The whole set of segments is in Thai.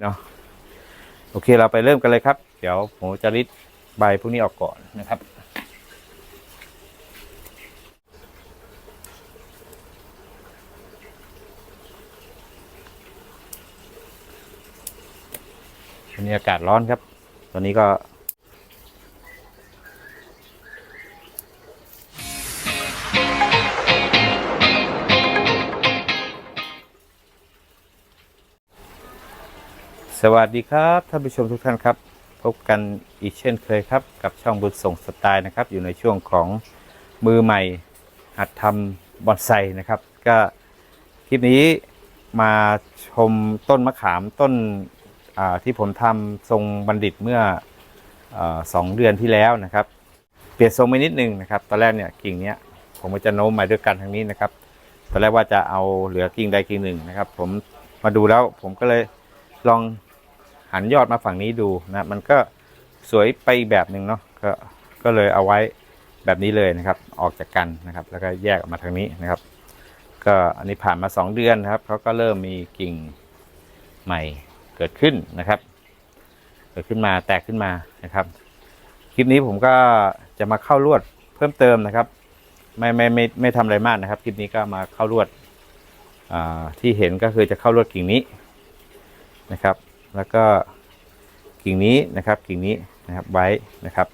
เนาะโอเคเราไปเริ่มกันเลยครับ เดี๋ยวผมจะริดใบพวกนี้ออกก่อนนะครับ วันนี้อากาศร้อนครับ ตอนนี้ก็ สวัสดีครับท่านผู้ชมทุกท่านครับ พบกันอีกเช่นเคยครับ กับช่องบุญส่งสไตล์นะครับ อยู่ในช่วงของมือใหม่หัดทำบอนไซนะครับ ก็คลิปนี้มาชมต้นมะขามต้นที่ผมทำทรงบัณฑิตเมื่ออสองเดือนที่แล้วนะครับ เปลี่ยนทรงไปนิดนึงนะครับ ตอนแรกเนี่ยกิ่งเนี้ยผมจะโน้มมาด้วยกันทางนี้นะครับตอนแรกว่าจะเอาเหลือกิ่งใดกิ่งหนึ่งนะครับ ผมมาดูแล้วผมก็เลยลอง หันยอดมาฝั่งนี้ดูนะ มันก็สวยไปแบบหนึ่งเนาะก็ก็เลยเอาไว้แบบนี้เลยนะครับ ออกจากกันนะครับ แล้วก็แยกออกมาทางนี้นะครับ ก็อันนี้ผ่านมาสองเดือนนะครับเขาก็เริ่มมีกิ่งใหม่เกิดขึ้นนะครับ เกิดขึ้นมาแตกขึ้นมานะครับ คลิปนี้ผมก็จะมาเข้าลวดเพิ่มเติมนะครับ ไม่ไม่ไม่ไม่ทำอะไรมากนะครับ คลิปนี้ก็มาเข้าลวดอ่าที่เห็นก็คือจะเข้าลวดกิ่งนี้นะครับ แล้วก็กิ่งนี้นะครับกิ่งนี้นะครับไว้นะครับ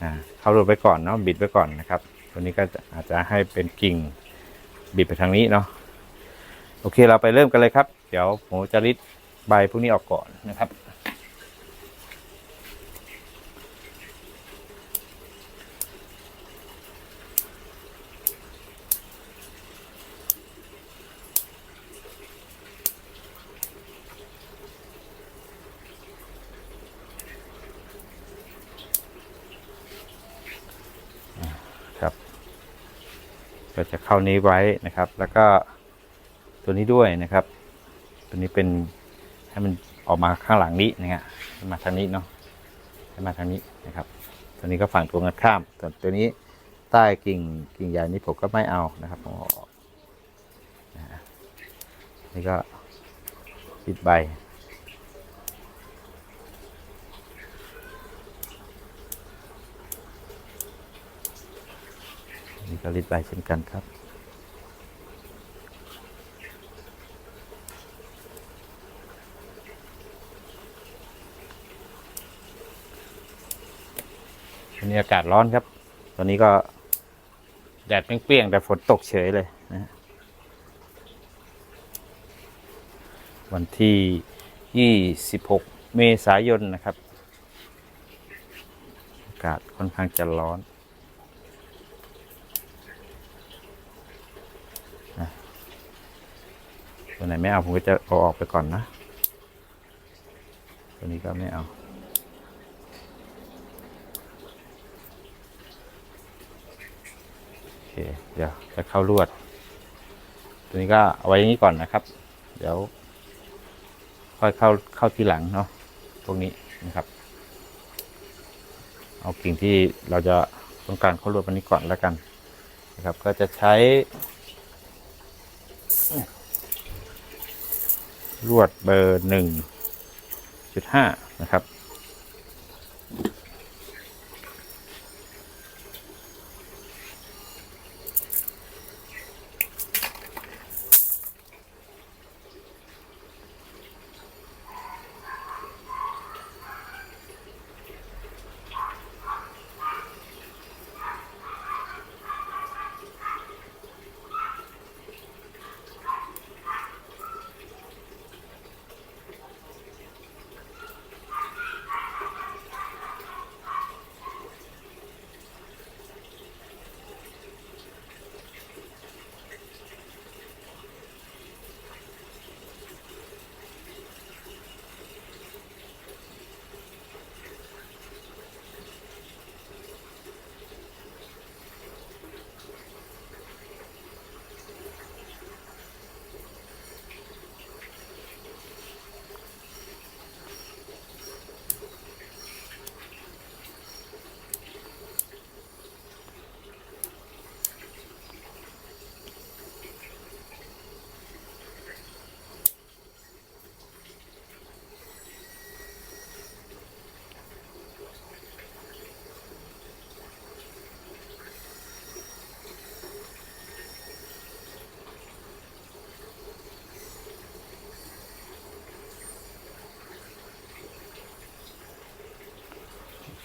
อ่าเข้ารูปไปก่อนเนาะบิดไปก่อนนะครับตัวนี้ก็อาจจะให้เป็นกิ่งบิดไปทางนี้เนาะโอเคเราไปเริ่มกันเลยครับ เดี๋ยวผมจะริดใบพวกนี้ออกก่อนนะครับ ก็จะเข้านี้ไว้นะครับ แล้วก็ตัวนี้ด้วยนะครับ ตัวนี้เป็นให้มันออกมาข้างหลังนี้นะฮะให้มาทางนี้เนาะให้มาทางนี้นะครับ ตัวนี้ก็ฝั่งตรงกันข้ามส่วนตัวนี้ใต้กิ่งกิ่งใหญ่นี้ผมก็ไม่เอานะครับผมนี่ก็ปิดใบ นี่ก็รีดใบเช่นกันครับ วันนี้อากาศร้อนครับ ตอนนี้ก็แดดเปรี้ยงๆแต่ฝนตกเฉยเลยนะฮะวันที่ 26 เมษายนนะครับ อากาศค่อนข้างจะร้อน ตัวไหนไม่เอาผมก็จะเอาออกไปก่อนนะ ตัวนี้ก็ไม่เอา โอเค เดี๋ยวจะเข้าลวด ตัวนี้ก็เอาไว้อย่างนี้ก่อนนะครับ เดี๋ยว ค่อยเข้าเข้าทีหลังเนาะพวกนี้นะครับ เอากิ่งที่เราจะต้องการเข้าลวดวันนี้ก่อนแล้วกันนะครับ ก็จะใช้ ลวดเบอร์หนึ่งจุดห้านะครับ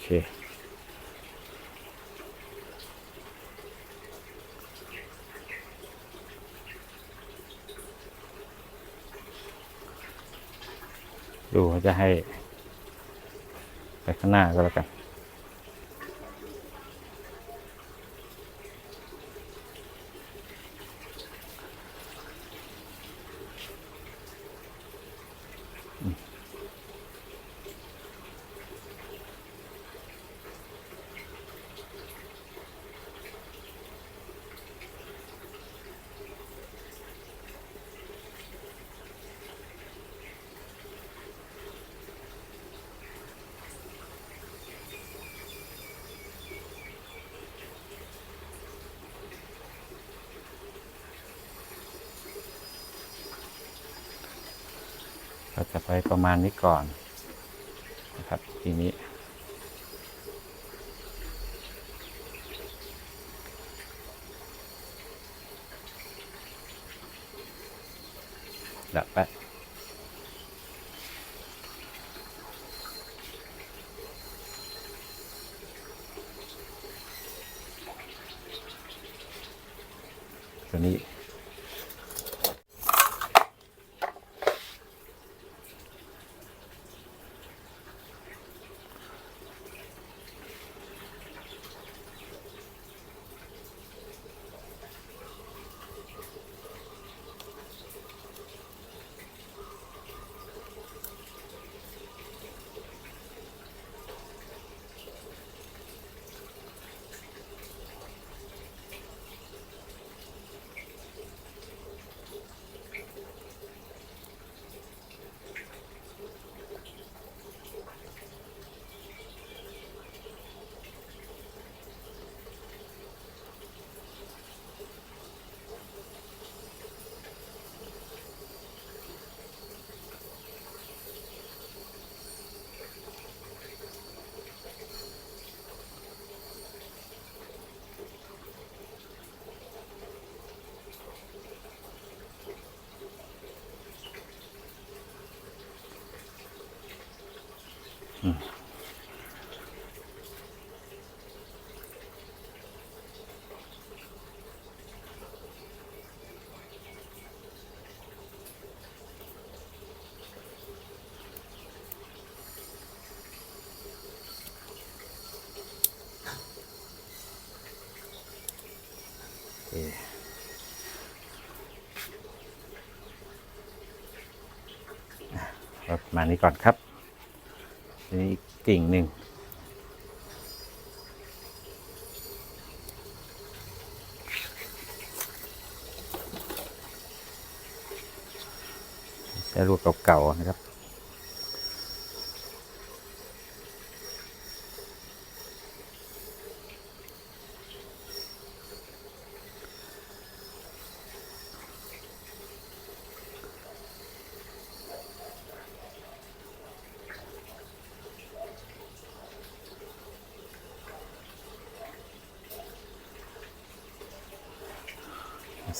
เคดูว่าจะให้ไปข้างหน้าก็แล้วกัน ก็จะไปประมาณนี้ก่อนนะครับ ทีนี้ ดับไปตัวนี้ ประมาณนี้ก่อนครับ นี้อีกกิ่งหนึ่งแต่รูปเก่าๆนะครับ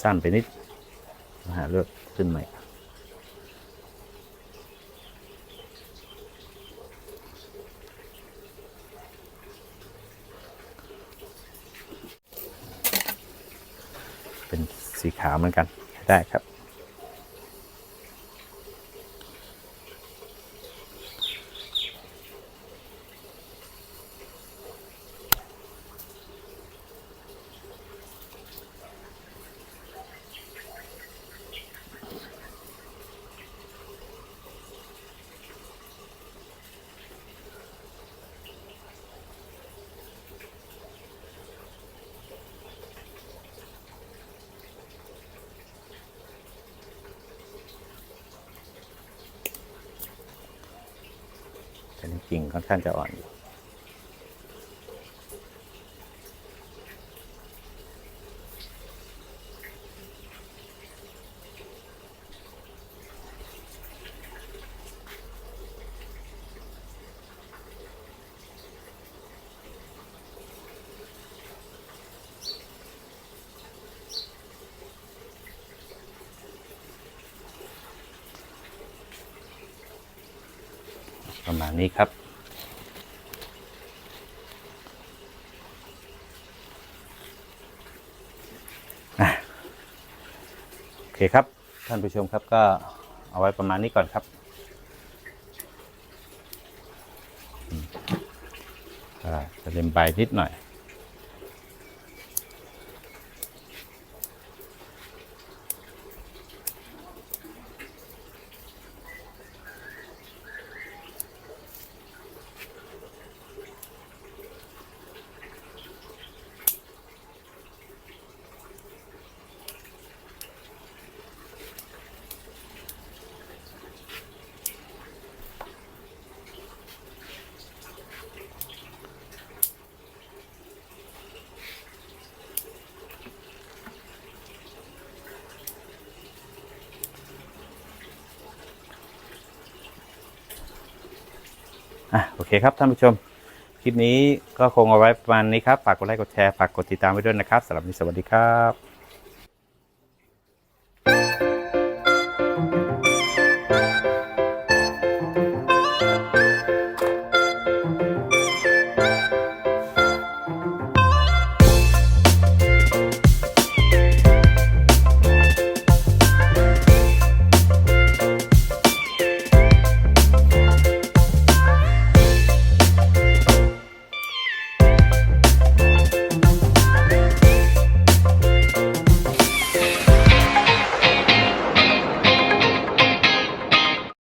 สั้นไปนิดหาเลือกขึ้นใหม่เป็นสีขาวเหมือนกันได้ครับ แต่จริงค่อนข้างจะอ่อนอยู่ ประมาณนี้ครับ โอเคครับ ท่านผู้ชมครับก็เอาไว้ประมาณนี้ก่อนครับ ก็จะเล็มใบนิดหน่อย อะโอเคครับท่านผู้ชม คลิปนี้ก็คงเอาไว้ประมาณนี้ครับ ฝากกดไลค์กดแชร์ฝากกดติดตามไว้ด้วยนะครับสำหรับวันนี้สวัสดีครับ